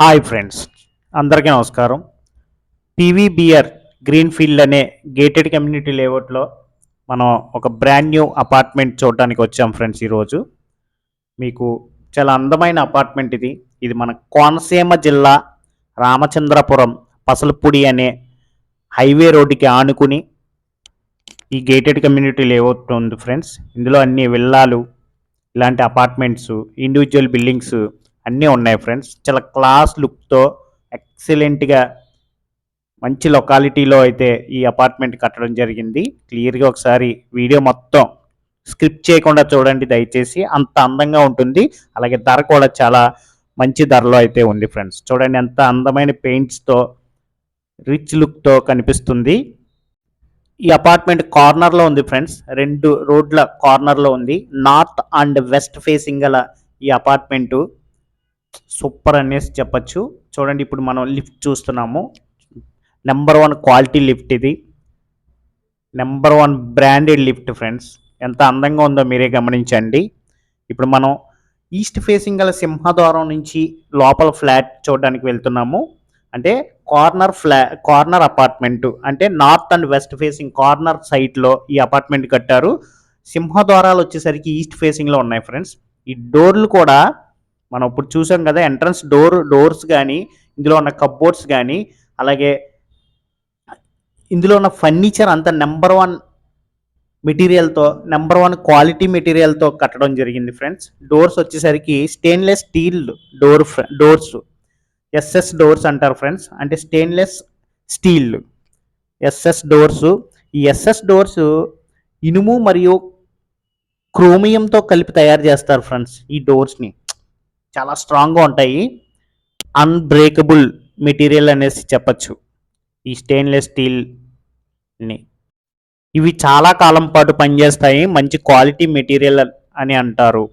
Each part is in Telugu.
హాయ్ ఫ్రెండ్స్ అందరికీ నమస్కారం. పీవీబిఆర్ గ్రీన్ ఫీల్డ్ అనే గేటెడ్ కమ్యూనిటీ లేఅవుట్లో మనం ఒక బ్రాండ్ న్యూ అపార్ట్మెంట్ చూడడానికి వచ్చాం ఫ్రెండ్స్ ఈరోజు. మీకు చాలా అందమైన అపార్ట్మెంట్ ఇది. ఇది మన కోనసీమ జిల్లా రామచంద్రపురం పసలపూడి అనే హైవే రోడ్డుకి ఆనుకుని ఈ గేటెడ్ కమ్యూనిటీ లేఅవుట్ ఉంది ఫ్రెండ్స్. ఇందులో అన్ని విల్లాలు ఇలాంటి అపార్ట్మెంట్స్ ఇండివిజువల్ బిల్డింగ్స్ అన్నీ ఉన్నాయి ఫ్రెండ్స్. చాలా క్లాస్ లుక్తో ఎక్సలెంట్గా మంచి లొకాలిటీలో అయితే ఈ అపార్ట్మెంట్ కట్టడం జరిగింది. క్లియర్గా ఒకసారి వీడియో మొత్తం స్క్రిప్ట్ చేయకుండా చూడండి దయచేసి. అంత అందంగా ఉంటుంది. అలాగే ధర కూడా చాలా మంచి ధరలో అయితే ఉంది ఫ్రెండ్స్. చూడండి ఎంత అందమైన పెయింట్స్తో రిచ్ లుక్తో కనిపిస్తుంది. ఈ అపార్ట్మెంట్ కార్నర్లో ఉంది ఫ్రెండ్స్. రెండు రోడ్ల కార్నర్లో ఉంది. నార్త్ అండ్ వెస్ట్ ఫేసింగ్ గల ఈ అపార్ట్మెంటు. సూపర్ అనేసి చెప్పచ్చు. చూడండి ఇప్పుడు మనం లిఫ్ట్ చూస్తున్నాము. నెంబర్ వన్ క్వాలిటీ లిఫ్ట్ ఇది. Number one branded lift friends. ఎంత అందంగా ఉందో మీరే గమనించండి. ఇప్పుడు మనం ఈస్ట్ ఫేసింగ్ గల సింహద్వారం నుంచి లోపల ఫ్లాట్ చూడడానికి వెళ్తున్నాము. అంటే కార్నర్ ఫ్లా కార్నర్ అపార్ట్మెంట్ అంటే north and west facing corner సైట్లో ఈ అపార్ట్మెంట్ కట్టారు. సింహద్వారాలు వచ్చేసరికి ఈస్ట్ ఫేసింగ్లో ఉన్నాయి ఫ్రెండ్స్. ఈ డోర్లు కూడా మనం ఇప్పుడు చూసాం కదా ఎంట్రన్స్ డోర్ డోర్స్ కానీ ఇందులో ఉన్న కబ్బోర్డ్స్ కానీ అలాగే ఇందులో ఉన్న ఫర్నిచర్ అంత నెంబర్ వన్ మెటీరియల్తో నెంబర్ వన్ క్వాలిటీ మెటీరియల్తో కట్టడం జరిగింది ఫ్రెండ్స్ డోర్స్ వచ్చేసరికి stainless steel door doors SS doors అంటారు ఫ్రెండ్స్ అంటే స్టెయిన్లెస్ స్టీల్ ఎస్ఎస్ డోర్స్ ఈ ఎస్ఎస్ డోర్స్ ఇనుము మరియు క్రోమియంతో కలిపి తయారు చేస్తారు ఫ్రెండ్స్ ఈ డోర్స్ని చాలా స్ట్రాంగ్గా ఉంటాయి. అన్బ్రేకబుల్ మెటీరియల్ అనేసి చెప్పచ్చు. ఈ స్టెయిన్లెస్ స్టీల్ని ఇవి చాలా కాలం పాటు పనిచేస్తాయి. మంచి క్వాలిటీ మెటీరియల్ అని అంటారు.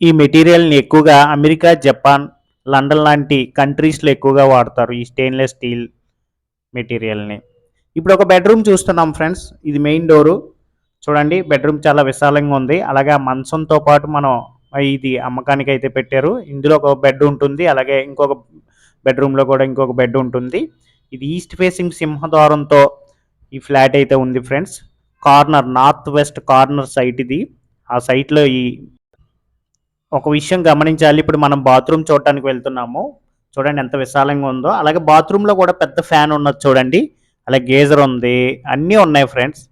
ఈ మెటీరియల్ని ఎక్కువగా అమెరికా జపాన్ లండన్ లాంటి కంట్రీస్లో ఎక్కువగా వాడతారు ఈ స్టెయిన్లెస్ స్టీల్ మెటీరియల్ని ఇప్పుడు ఒక బెడ్రూమ్ చూస్తున్నాం ఫ్రెండ్స్ ఇది మెయిన్ డోరు చూడండి బెడ్రూమ్ చాలా విశాలంగా ఉంది. అలాగే మంచంతో పాటు మనం ఇది అమ్మకానికి అయితే పెట్టారు. ఇందులో ఒక బెడ్ ఉంటుంది. అలాగే ఇంకొక బెడ్రూమ్లో కూడా ఇంకొక బెడ్ ఉంటుంది. ఇది ఈస్ట్ ఫేసింగ్ సింహద్వారంతో ఈ ఫ్లాట్ అయితే ఉంది friends. Corner north west corner site ఇది. ఆ సైట్లో ఈ ఒక విషయం గమనించాలి. ఇప్పుడు మనం బాత్రూమ్ చూడటానికి వెళ్తున్నాము. చూడండి ఎంత విశాలంగా ఉందో. అలాగే బాత్రూంలో కూడా పెద్ద ఫ్యాన్ ఉన్నది చూడండి. అలాగే గేజర్ ఉంది. అన్నీ ఉన్నాయి ఫ్రెండ్స్.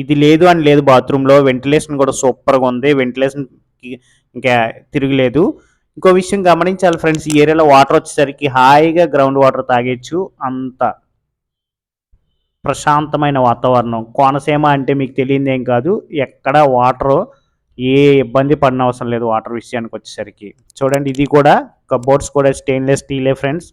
ఇది లేదు అని లేదు బాత్రూంలో వెంటిలేషన్ కూడా సూపర్గా ఉంది. వెంటిలేషన్ ఇంకా తిరగలేదు. ఇంకో విషయం గమనించాలి ఫ్రెండ్స్ ఈ ఏరియాలో వాటర్ వచ్చేసరికి హాయిగా గ్రౌండ్ వాటర్ తాగేచ్చు. అంత ప్రశాంతమైన వాతావరణం. కోనసీమ అంటే మీకు తెలియదేం కాదు. ఎక్కడ వాటర్ ఏ ఇబ్బంది పడిన అవసరం లేదు వాటర్ విషయానికి వచ్చేసరికి. చూడండి ఇది కూడా కబోర్డ్స్ కూడా స్టెయిన్లెస్ స్టీలే ఫ్రెండ్స్.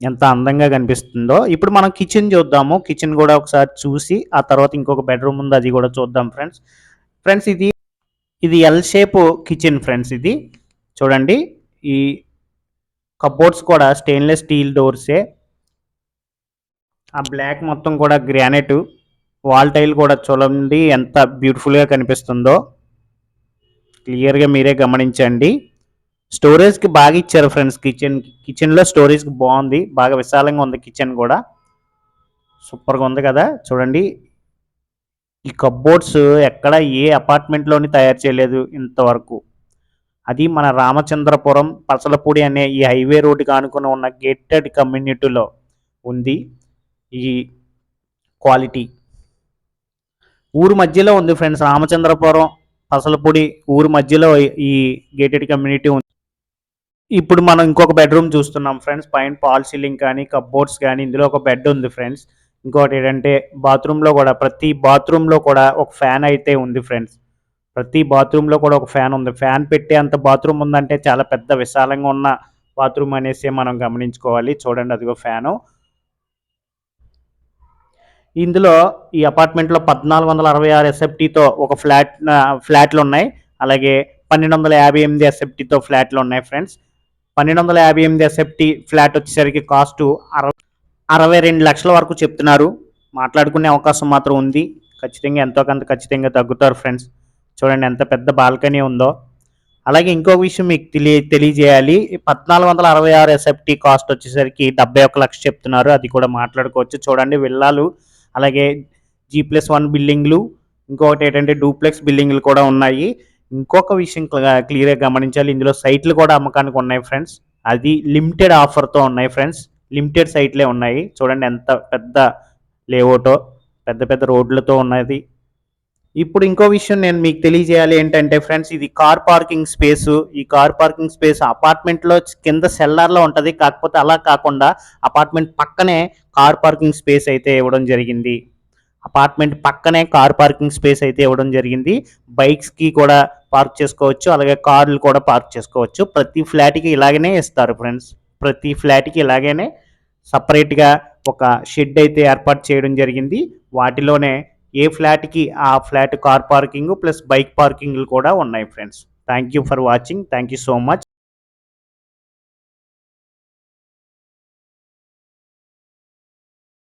ఎంత అందంగా కనిపిస్తుందో. ఇప్పుడు మనం కిచెన్ చూద్దాము. కిచెన్ కూడా ఒకసారి చూసి ఆ తర్వాత ఇంకొక బెడ్రూమ్ ఉంది అది కూడా చూద్దాం ఫ్రెండ్స్. ఫ్రెండ్స్ ఇది ఇది ఎల్ షేప్ కిచెన్ ఫ్రెండ్స్ ఇది. చూడండి ఈ కబోర్డ్స్ కూడా స్టెయిన్లెస్ స్టీల్ డోర్సే ఆ బ్లాక్ మొత్తం కూడా గ్రానైట్ వాల్ టైల్ కూడా చూడండి ఎంత బ్యూటిఫుల్గా కనిపిస్తుందో. క్లియర్గా మీరే గమనించండి. స్టోరేజ్కి బాగా ఇచ్చారు ఫ్రెండ్స్ కిచెన్ కిచెన్లో స్టోరేజ్కి బాగుంది బాగా విశాలంగా ఉంది కిచెన్ కూడా. సూపర్గా ఉంది కదా చూడండి. ఈ కబ్బోర్డ్స్ ఎక్కడ ఏ అపార్ట్మెంట్లోని తయారు చేయలేదు ఇంతవరకు. అది మన రామచంద్రపురం పసలపూడి అనే ఈ హైవే రోడ్డుకి ఆనుకుని ఉన్న గేటెడ్ కమ్యూనిటీలో ఉంది ఈ క్వాలిటీ. ఊరు మధ్యలో ఉంది ఫ్రెండ్స్ రామచంద్రపురం పసలపూడి ఊరు మధ్యలో ఈ గేటెడ్ కమ్యూనిటీ ఉంది. ఇప్పుడు మనం ఇంకొక బెడ్రూమ్ చూస్తున్నాం ఫ్రెండ్స్ పైన పాల్ సీలింగ్ కానీ కబ్బోర్డ్స్ కానీ ఇందులో ఒక బెడ్ ఉంది ఫ్రెండ్స్. ఇంకోటి ఏంటంటే బాత్రూంలో కూడా ప్రతి బాత్రూంలో కూడా ఒక ఫ్యాన్ అయితే ఉంది ఫ్రెండ్స్. ప్రతి బాత్రూంలో కూడా ఒక ఫ్యాన్ ఉంది. ఫ్యాన్ పెట్టే అంత బాత్రూమ్ ఉందంటే చాలా పెద్ద విశాలంగా ఉన్న బాత్రూమ్ అనేసి మనం గమనించుకోవాలి. చూడండి అదిగో ఫ్యాను. ఇందులో ఈ అపార్ట్మెంట్లో పద్నాలుగు వందల అరవై ఆరు ఎస్ఎఫ్టీతో ఒక ఫ్లాట్ ఫ్లాట్లు ఉన్నాయి అలాగే పన్నెండు వందల యాభై ఎనిమిది ఎస్ఎఫ్టీతో ఫ్లాట్లు ఉన్నాయి ఫ్రెండ్స్. పన్నెండు వందల యాభై ఎనిమిది ఎస్ఎఫ్టీ ఫ్లాట్ వచ్చేసరికి కాస్ట్ అరవై అరవై రెండు లక్షల వరకు చెప్తున్నారు. మాట్లాడుకునే అవకాశం మాత్రం ఉంది. ఖచ్చితంగా ఎంతో కొంత ఖచ్చితంగా తగ్గుతారు ఫ్రెండ్స్. చూడండి ఎంత పెద్ద బాల్కనీ ఉందో. అలాగే ఇంకో విషయం మీకు తెలియ తెలియజేయాలి. పద్నాలుగు వందల అరవై ఆరు ఎస్ఎఫ్టీ కాస్ట్ వచ్చేసరికి డెబ్బై ఒక్క లక్ష చెప్తున్నారు. అది కూడా మాట్లాడుకోవచ్చు. చూడండి విల్లాలు అలాగే జీ ప్లస్ వన్ బిల్డింగ్లు ఇంకొకటి ఏంటంటే డూప్లెక్స్ బిల్డింగ్లు కూడా ఉన్నాయి. ఇంకొక విషయం క్లియర్గా గమనించాలి. ఇందులో సైట్లు కూడా అమ్మకానికి ఉన్నాయి ఫ్రెండ్స్. అది లిమిటెడ్ ఆఫర్తో ఉన్నాయి ఫ్రెండ్స్. లిమిటెడ్ సైట్లే ఉన్నాయి. చూడండి ఎంత పెద్ద లేఅవుటో పెద్ద పెద్ద రోడ్లతో ఉన్నది. ఇప్పుడు ఇంకో విషయం నేను మీకు తెలియజేయాలి ఏంటంటే ఫ్రెండ్స్ ఇది కార్ పార్కింగ్ స్పేస్. ఈ కార్ పార్కింగ్ స్పేస్ అపార్ట్మెంట్లో కింద సెల్లార్లో ఉంటుంది. కాకపోతే అలా కాకుండా అపార్ట్మెంట్ పక్కనే కార్ పార్కింగ్ స్పేస్ అయితే ఇవ్వడం జరిగింది. అపార్ట్మెంట్ పక్కనే కార్ పార్కింగ్ స్పేస్ అయితే ఇవ్వడం జరిగింది. బైక్స్కి కూడా పార్క్ చేసుకోవచ్చు. అలాగే కార్లు కూడా పార్క్ చేసుకోవచ్చు. ప్రతి ఫ్లాట్కి ఇలాగనే ఇస్తారు ఫ్రెండ్స్. ప్రతి ఫ్లాట్కి ఇలాగనే సపరేట్గా ఒక షెడ్ అయితే ఏర్పాటు చేయడం జరిగింది. వాటిలోనే ఏ ఫ్లాట్కి ఆ flat car parking plus bike పార్కింగ్లు కూడా ఉన్నాయి friends. Thank you for watching. Thank you so much.